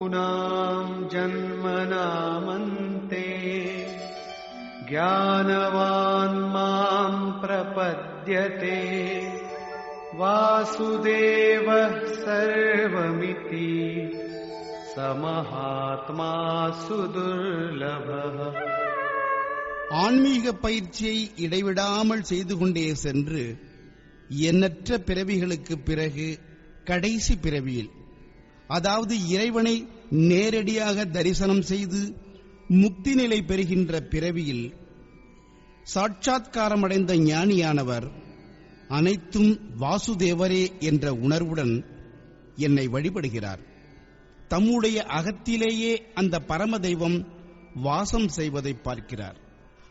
नाम् जन्मनामन्ते ज्ञानवान् माम् प्रपद्यते वासुदेवः सर्वमिति समहात्मा सुदुर्लभः ஆன்மீக பயிற்சியை இடைவிடாமல் செய்து கொண்டே சென்று எண்ணற்ற பிறவிகளுக்கு பிறகு கடைசி பிறவியில் அதாவது இறைவனை நேரடியாக தரிசனம் செய்து முக்தி நிலை பெறுகின்ற பிறவியில் சாட்சாத்காரமடைந்த ஞானியானவர் அனைத்தும் வாசுதேவரே என்ற உணர்வுடன் என்னை வழிபடுகிறார். தம்முடைய அகத்திலேயே அந்த பரம தெய்வம் வாசம் செய்வதை பார்க்கிறார்.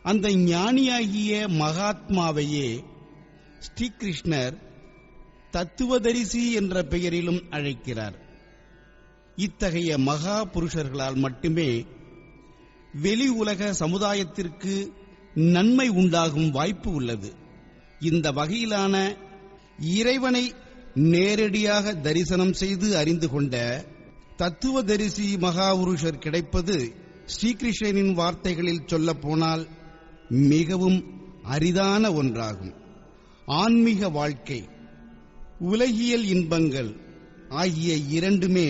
அந்த ஞானியாகிய மகாத்மாவையே ஸ்ரீகிருஷ்ணர் தத்துவதரிசி என்ற பெயரிலும் அழைக்கிறார். இத்தகைய மகா புருஷர்களால் மட்டுமே வெளி உலக சமுதாயத்திற்கு நன்மை உண்டாகும் வாய்ப்பு உள்ளது. இந்த வகையிலான இறைவனை நேரடியாக தரிசனம் செய்து அறிந்து கொண்ட தத்துவதரிசி மகாபுருஷர் கிடைப்பது ஸ்ரீகிருஷ்ணனின் வார்த்தைகளில் சொல்லப்போனால் மிகவும் அரிதான ஒன்றாகும். ஆன்மீக வாழ்க்கை உலகியல் இன்பங்கள் ஆகிய இரண்டுமே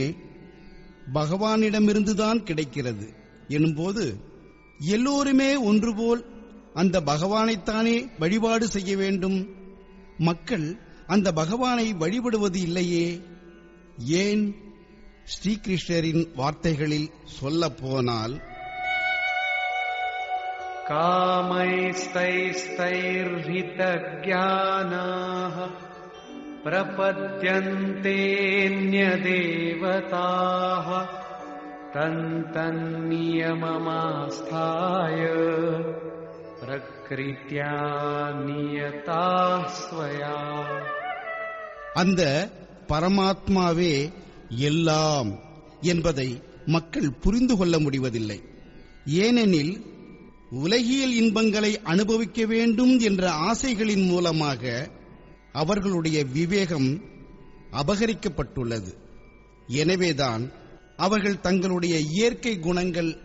பகவானிடமிருந்துதான் கிடைக்கிறது. எனும்போது எல்லோருமே ஒன்றுபோல் அந்த பகவானைத்தானே வழிபாடு செய்ய வேண்டும். மக்கள் அந்த பகவானை வழிபடுவது இல்லையே? ஏன்? ஸ்ரீகிருஷ்ணரின் வார்த்தைகளில் சொல்ல போனால் காமைஸ்தைஸ்தைர்ஹித ஜானாக प्रपद्यन्तेऽन्यदेवताः तन्तन्नियममास्थाय प्रकृत्या नियताः स्वया அந்த பரமாத்மாவே எல்லாம் என்பதை மக்கள் புரிந்து கொள்ள முடிவதில்லை ஏனெனில் உலகியல் இன்பங்களை அனுபவிக்க வேண்டும் என்ற ஆசைகளின் மூலமாக அவர்களுடைய விவேகம் அபகரிக்கப்பட்டுள்ளது. எனவேதான் அவர்கள் தங்களுடைய இயற்கை குணங்கள்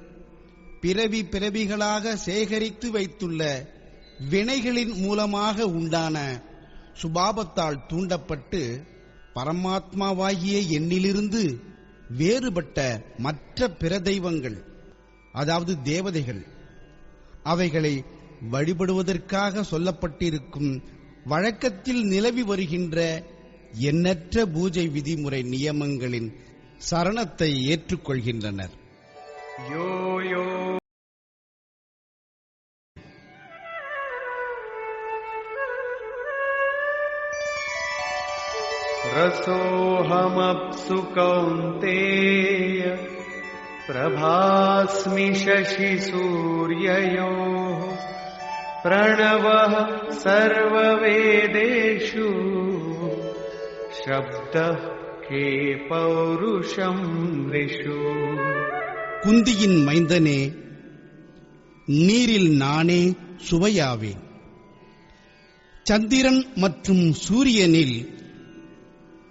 பிறவி பிறவிகளாக சேகரித்து வைத்துள்ள வினைகளின் மூலமாக உண்டான சுபாபத்தால் தூண்டப்பட்டு பரமாத்மாவாகிய எண்ணிலிருந்து வேறுபட்ட மற்ற பிற தெய்வங்கள் அதாவது தேவதைகள் அவைகளை வழிபடுவதற்காக சொல்லப்பட்டிருக்கும் வழக்கத்தில் நிலவி வருகின்ற எண்ணற்ற பூஜை விதிமுறை நியமங்களின் சரணத்தை ஏற்றுக்கொள்கின்றனர். ரசோஹமப்சு கௌந்தேய பிரபாஸ்மி சசி சூரியயோ. प्रणवः सर्ववेदेषु शब्दः के पौरुषम् नृषु குந்தியின் மைந்தனே நீரில் நானே சுவையாவேன் சந்திரன் மற்றும் சூரியனில்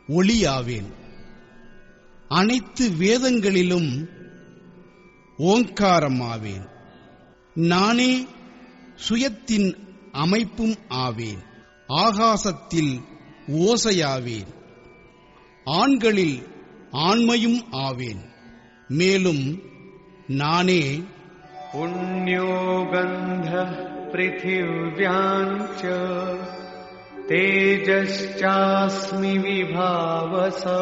ஒளியாவேன் அனைத்து வேதங்களிலும் ஓங்காரமாவேன் நானே சுயத்தின் அமைப்பும் ஆவேன் ஆகாசத்தில் ஓசையாவேன் ஆண்களில் ஆண்மையும் ஆவேன் மேலும் நானே पुण्यो गन्धः पृथिव्याम् च तेजश्चास्मि विभावसौ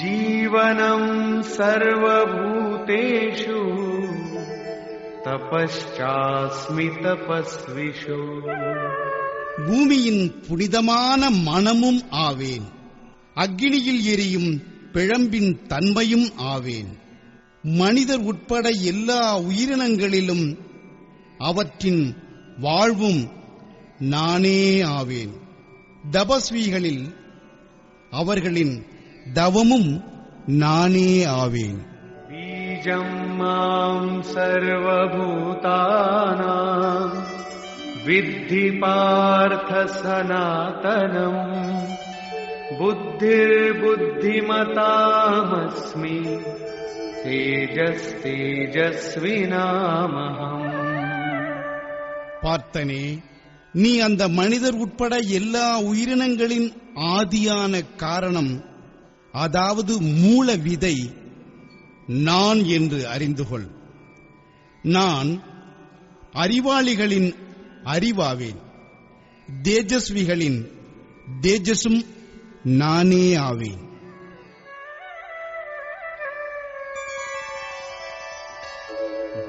जीवनम् सर्वभूतेषु தபஸ்மி தபஸ்விஷு பூமியின் புனிதமான மனமும் ஆவேன். அக்னியில் எரியும் பிழம்பின் தன்மையும் ஆவேன். மனிதர் உட்பட எல்லா உயிரினங்களிலும் அவற்றின் வாழ்வும் நானே ஆவேன். தபஸ்விகளில் அவர்களின் தவமும் நானே ஆவேன். बीजम् माम् सर्वभूतानाम् विद्धि पार्थ सनातनम् बुद्धिर्बुद्धिमतामस्मि तेजस्तेजस्विनामहम् பார்த்தனே நீ அந்த மனிதர் உட்பட எல்லா உயிரினங்களின் ஆதியான காரணம் அதாவது மூல விதை நான் என்று அறிந்து கொள். நான் அறிவாளிகளின் அறிவாவேன். தேஜஸ்விகளின் தேஜஸும் நானே ஆவேன்.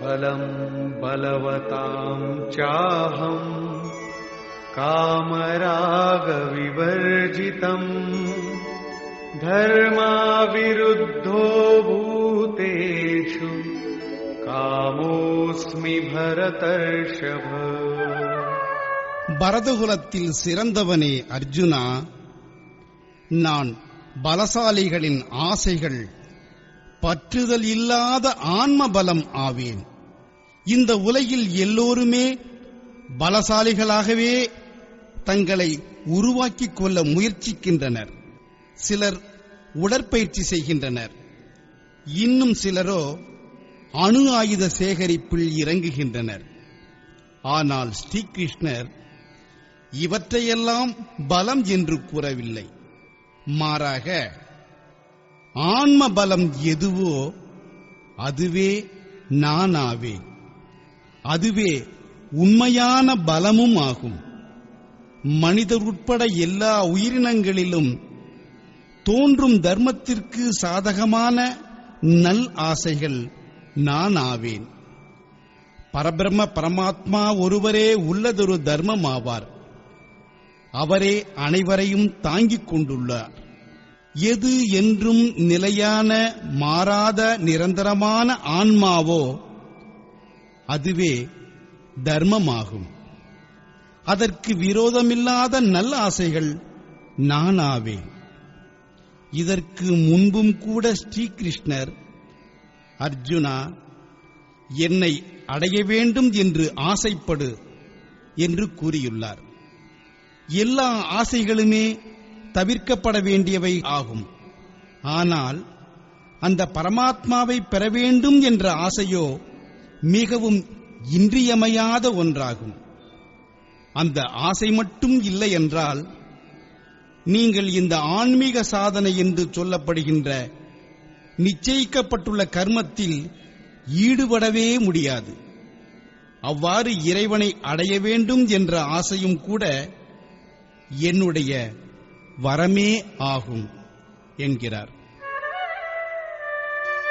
பலம் பலவதாம் சாஹம் காமராகவிவர்ஜிதம் தர்மாவிருத்தோ கோஸ்மி பரதர்ஷப பரதகுலத்தில் சிறந்தவனே அர்ஜுனா. நான் பலசாலிகளின் ஆசைகள் பற்றுதல் இல்லாத ஆன்ம பலம் ஆவேன். இந்த உலகில் எல்லோருமே பலசாலிகளாகவே தங்களை உருவாக்கிக் கொள்ள முயற்சிக்கின்றனர். சிலர் உடற்பயிற்சி செய்கின்றனர். இன்னும் சிலரோ அணு ஆயுத சேகரிப்பில் இறங்குகின்றனர். ஆனால் ஸ்ரீகிருஷ்ணர் இவற்றையெல்லாம் பலம் என்று கூறவில்லை. மாறாக ஆன்ம பலம் எதுவோ அதுவே நானாவேன். அதுவே உண்மையான பலமும் ஆகும். மனிதர் உட்பட எல்லா உயிரினங்களிலும் தோன்றும் தர்மத்திற்கு சாதகமான நல் ஆசைகள் நான் ஆவேன். பரபிரம்ம பரமாத்மா ஒருவரே உள்ளதொரு தர்மம் ஆவார் அவரே அனைவரையும் தாங்கிக் கொண்டுள்ளார். எது என்றும் நிலையான மாறாத நிரந்தரமான ஆன்மாவோ அதுவே தர்மமாகும். அதற்கு விரோதமில்லாத நல்ல ஆசைகள் நானாவேன் இதற்கு முன்பும் கூட ஸ்ரீகிருஷ்ணர் அர்ஜுனா என்னை அடைய வேண்டும் என்று ஆசைப்படு என்று கூறியுள்ளார். எல்லா ஆசைகளுமே தவிர்க்கப்பட வேண்டியவை ஆகும். ஆனால் அந்த பரமாத்மாவை பெற வேண்டும் என்ற ஆசையோ மிகவும் இன்றியமையாத ஒன்றாகும். அந்த ஆசை மட்டும் இல்லை என்றால் நீங்கள் இந்த ஆன்மீக சாதனை என்று சொல்லப்படுகின்ற நிச்சயிக்கப்பட்டுள்ள கர்மத்தில் ஈடுபடவே முடியாது. அவ்வாறு இறைவனை அடைய வேண்டும் என்ற ஆசையும் கூட என்னுடைய வரமே ஆகும் என்கிறார்.